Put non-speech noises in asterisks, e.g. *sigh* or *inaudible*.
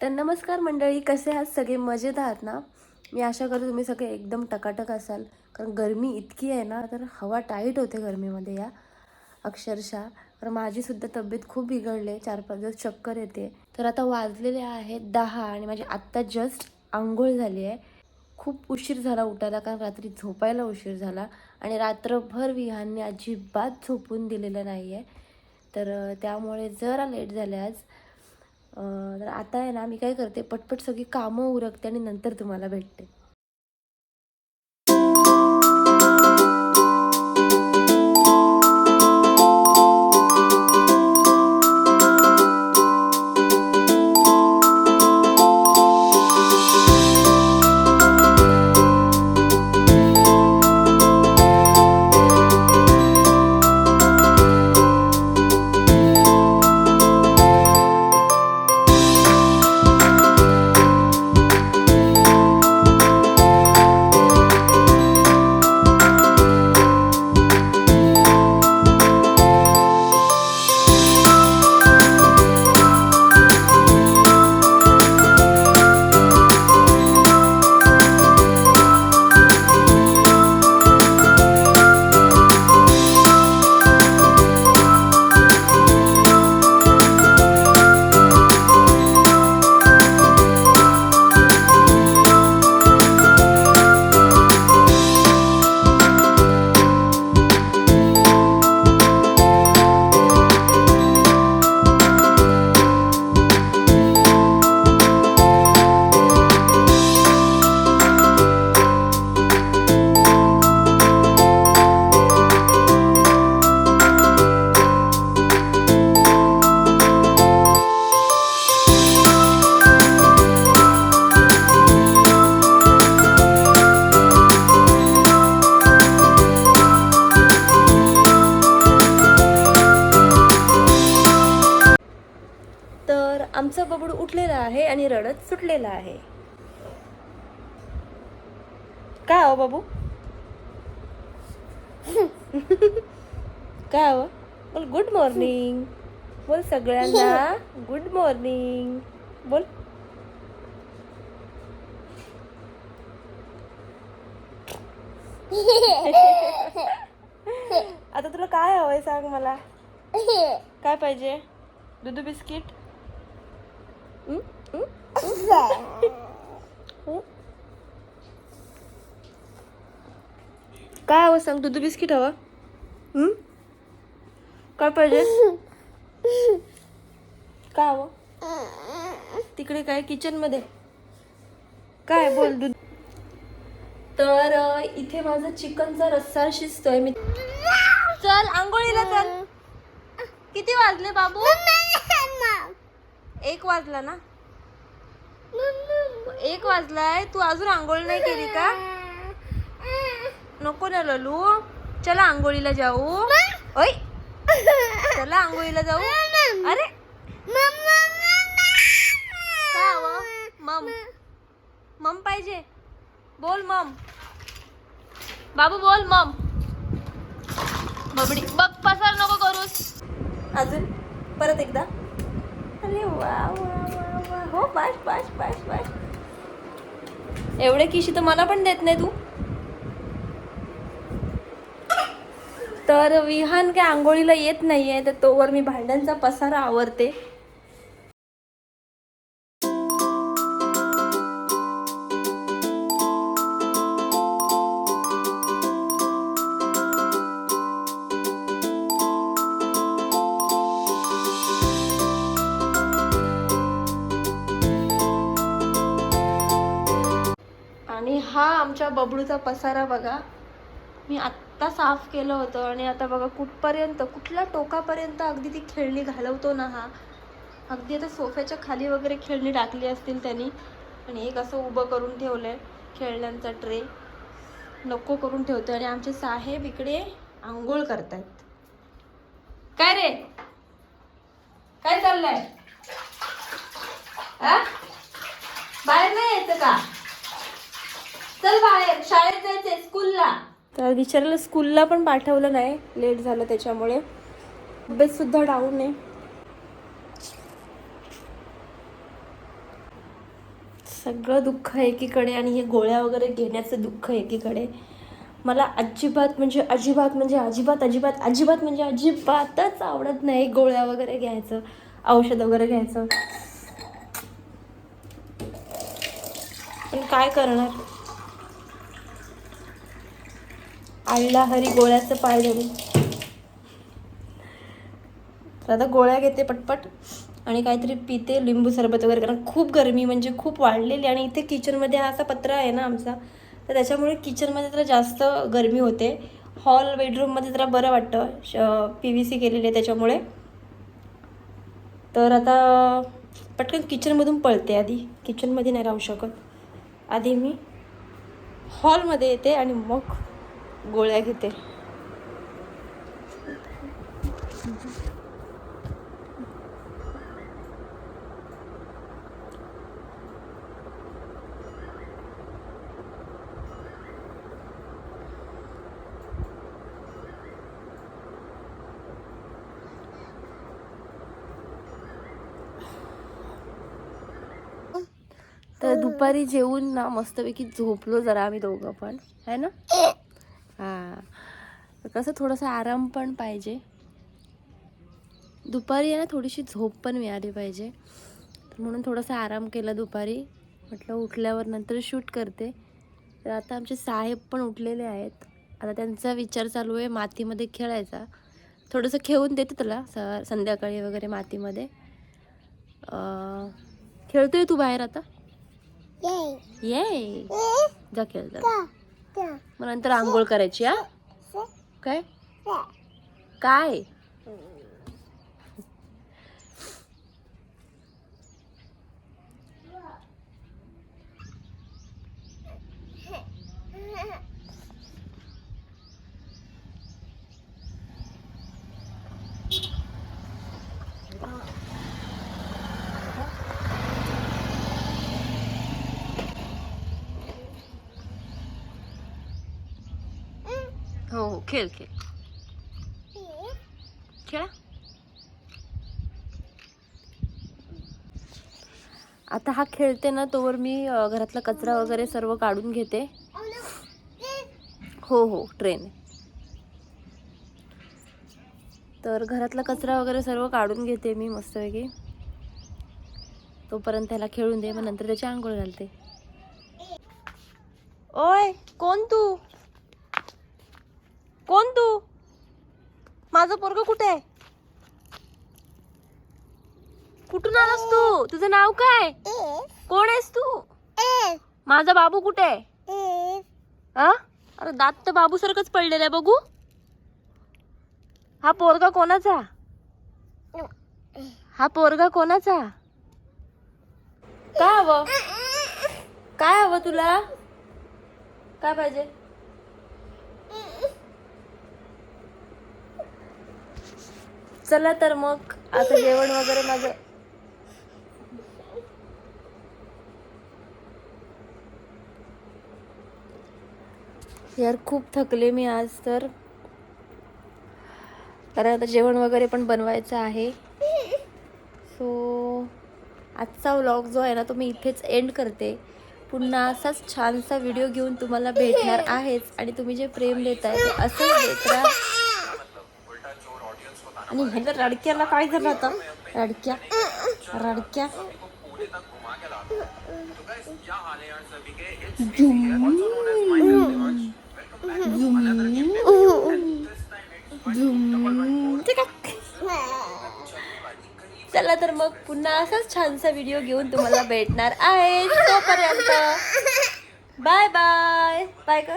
तर नमस्कार मंडळी कसे आहात? सगळे मजेत आहात ना? मी आशा करते तुम्ही सगळे एकदम टकाटक असाल. कारण गरमी इतकी आहे ना तर हवा टाईट होते गरमीमध्ये या अक्षरशः. तर माझीसुद्धा तब्येत खूप बिघडली आहे. चार पाच दिवस चक्कर येते. तर आता वाजलेले आहेत दहा आणि माझी आत्ता जस्ट आंघोळ झाली आहे. खूप उशीर झाला उठायला कारण रात्री झोपायला उशीर झाला. आणि रात्रभर विहानने अजिबात झोपून दिलेलं नाही आहे तर त्यामुळे जरा लेट झाले आज. तर आता आहे ना मी काय करते पटपट सगळी कामं उरकते आणि नंतर तुम्हाला भेटते. सुटलेला आहे. काय हो बाबू? काय हो बोल गुड मॉर्निंग बोल सगळ्यांना गुड मॉर्निंग बोल. आता तुला काय हवंय सांग मला? काय पाहिजे? दूध बिस्किट? *laughs* काय हवं सांग? दूध बिस्किट हवं. काय पाहिजे? काय हवं? तिकडे काय? किचनमध्ये काय? बोल दूध. तर इथे माझा चिकनचा रस्सा शिजतोय. मी चल आंघोळीला चल. किती वाजले बाबू? एक वाजला ना? एक वाजलाय. तू अजून आंघोळ नाही केली का? नको ना ललू. चला आंघोळीला जाऊ. ओय. चला आंघोळीला जाऊ. अरे. काय हवं मम. मम पाहिजे. बोल मम. बाबू बोल मम. बबडी. बघ पसार नको करूस. अजून. परत एकदा. अरे वा वा वा वा. हो बाश बाश बाश बाश एवढे किशी तर मला पण देत नाही तू. तर विहान काय आंघोळीला येत नाहीये तर तोवर मी भांड्यांचा पसारा आवरते. आमच्या बबडूचा पसारा बघा. मी आत्ता साफ केलं होतं आणि आता बघा कुठपर्यंत कुठल्या टोकापर्यंत अगदी ती खेळणी घालवतो ना हा. अगदी आता सोफ्याच्या खाली वगैरे खेळणी टाकली असतील त्यांनी. आणि एक असं उभं करून ठेवलं आहे खेळण्यांचा ट्रे. नको करून ठेवतो आणि आमचे साहेब इकडे आंघोळ करतायत. काय रे? काय चाललंय? आ? बाहेर नाही यायचं का? चल बाहेर शाळेत जायचंय स्कूलला तर विचारायला स्कूलला पण पाठवलं नाही. लेट झालं त्याच्यामुळे. तब्येत सुद्धा डाऊन आहे सगळं दुःख एकीकडे आणि हे गोळ्या वगैरे घेण्याचं दुःख एकीकडे. मला अजिबात म्हणजे अजिबात म्हणजे अजिबात अजिबात अजिबात म्हणजे अजिबातच आवडत नाही गोळ्या वगैरे घ्यायचं औषध वगैरे घ्यायचं. पण काय करणार? आणला हरी गोळ्याचं पाय धरून. तर आता गोळ्या घेते पटपट आणि काहीतरी पिते लिंबू सरबत वगैरे कारण खूप गरमी म्हणजे खूप वाढलेली आणि इथे किचनमध्ये हा असा पत्रा आहे ना आमचा तर त्याच्यामुळे किचनमध्ये जरा जास्त गरमी होते. हॉल बेडरूममध्ये जरा बरं वाटतं पी व्ही सी केलेली आहे त्याच्यामुळे. तर आता पटकन किचनमधून पळते आधी. किचनमध्ये नाही राहू शकत. आधी मी हॉलमध्ये येते आणि मग गोळ्या घेते. तर दुपारी जेवून ना मस्तपैकी झोपलो जरा आम्ही दोघं पण. है ना? तर कसं थोडासा आराम पण पाहिजे. दुपारी आहे ना थोडीशी झोप पण मिळाली पाहिजे. तर म्हणून थोडासा आराम केला दुपारी. म्हटलं उठल्यावर नंतर शूट करते. तर आता आमचे साहेब पण उठलेले आहेत. आता त्यांचा विचार चालू आहे मातीमध्ये खेळायचा. थोडंसं खेळून देते तुला स संध्याकाळी वगैरे मातीमध्ये. खेळतोय तू बाहेर आता? ये जा खेळ जा मग नंतर आंघोळ करायची हा? काय काय हो हो खेळ खेळ. खेळा. आता हा खेळते ना तोवर मी घरातला कचरा वगैरे सर्व काढून घेते. हो हो ट्रेन. तर घरातला कचरा वगैरे सर्व काढून घेते मी मस्तपैकी. तोपर्यंत त्याला खेळून दे मग नंतर त्याची आंघोळ घालते. ओय कोण तू? कोण तू? माझं पोरग कुठे आहे? कुठून आलास तू? तुझं नाव काय? कोण आहेस तू? माझा बाबू कुठे आहे? हा? अरे दात तर बाबू सारखंच पडलेलं आहे बघू. हा पोरगा कोणाचा? हा पोरगा कोणाचा? काय हवं? काय हवं तुला? काय पाहिजे? चला तर मग आता जेवण वगैरे माझं यार खूप थकले मी आज तर. कारण आता जेवण वगैरे पण बनवायचं आहे. सो आजचा व्लॉग जो आहे ना तो मी इथेच एंड करते. पुन्हा असाच छानसा व्हिडिओ घेऊन तुम्हाला भेटणार आहेच. आणि तुम्ही जे प्रेम देताय ते असंच देत राहा. आणि ह्याला रडक्याला काय झालं आता रडक्या. रडक्या. चला तर मग पुन्हा असाच छानसा व्हिडिओ घेऊन तुम्हाला भेटणार आहे. तोपर्यंत बाय बाय बाय कर.